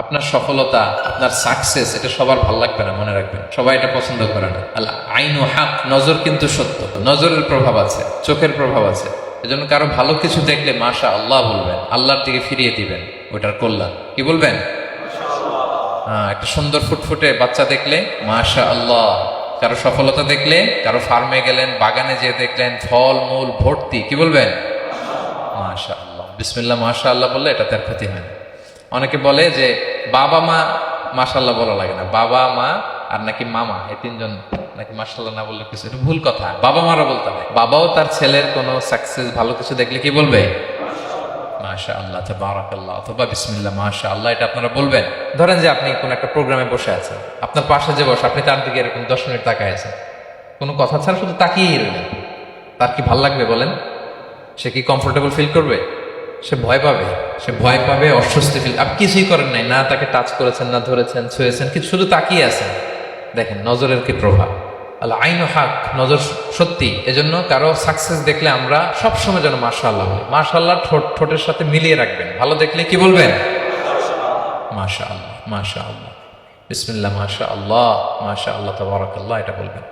আপনার সফলতা আপনার সাকসেস এটা সবার ভালো লাগবে না মনে রাখবেন। সবাই এটা পছন্দ করে না। আল্লাহ আইন ও হাক নজর কিন্তু সত্য। নজরের প্রভাব আছে চোখের প্রভাব আছে। এজন্য কারও ভালো কিছু দেখলে মাশা আল্লাহ বলবেন আল্লাহর দিকে ফিরিয়ে দিবেন ওটার কল্যাণ। কি বলবেন? হ্যাঁ, একটা সুন্দর ফুটফুটে বাচ্চা দেখলে মাশা আল্লাহ কারও সফলতা দেখলে কারও ফার্মে গেলেন বাগানে যেয়ে দেখলেন ফল মূল ভর্তি কি বলবেন? মাশা আল্লাহ বিসমিল্লাহ মাশা আল্লাহ বললে এটা তার ক্ষতি হয় না। অনেকে বলে যে বাবা মা মাশাল্লাহ বলা লাগে না। বাবা মা আর নাকি মামা এই তিনজন নাকি মাশাল্লাহ না বললে কিছু। এটা ভুল কথা। বাবা মারা বলতে হয় বাবাও তার ছেলের কোনো সাকসেস ভালো কিছু দেখলে কি বলবে? মাশা আল্লাহ বারাকাল্লাহ অথবা বিসমিল্লাহ মাশা আল্লাহ এটা আপনারা বলবেন। ধরেন যে আপনি কোন একটা প্রোগ্রামে বসে আছেন। আপনার পাশে যে বসে আপনি তার দিকে এরকম দশ মিনিট তাকায় আছেন। কোনো কথা ছাড়া শুধু তাকিয়েই রইলেন। তার কি ভালো লাগবে বলেন? সে কি কমফোর্টেবল ফিল করবে? সে ভয় পাবে, সে ভয় পাবে, অস্বস্তি ফিল আপনি কিছুই করেন নাই, না তাকে টাচ করেছেন, না ধরেছেন, ছুঁয়েছেন, কিন্তু শুধু তাকিয়ে আছেন। দেখেন, নজরের কি প্রভাব? আল্লাহ আইন হাক, নজর সত্যি। এজন্য কারও সাকসেস দেখলে আমরা সবসময় যেন মাশা আল্লাহ বলি মাশা আল্লাহ ঠোঁট, ঠোঁটের সাথে মিলিয়ে রাখবেন। ভালো দেখলে কি বলবেন? মাশা আল্লাহ মাশা আল্লাহ বিসমিল্লাহ মাশা আল্লাহ মাশা আল্লাহ তবরাক আল্লাহ এটা বলবেন।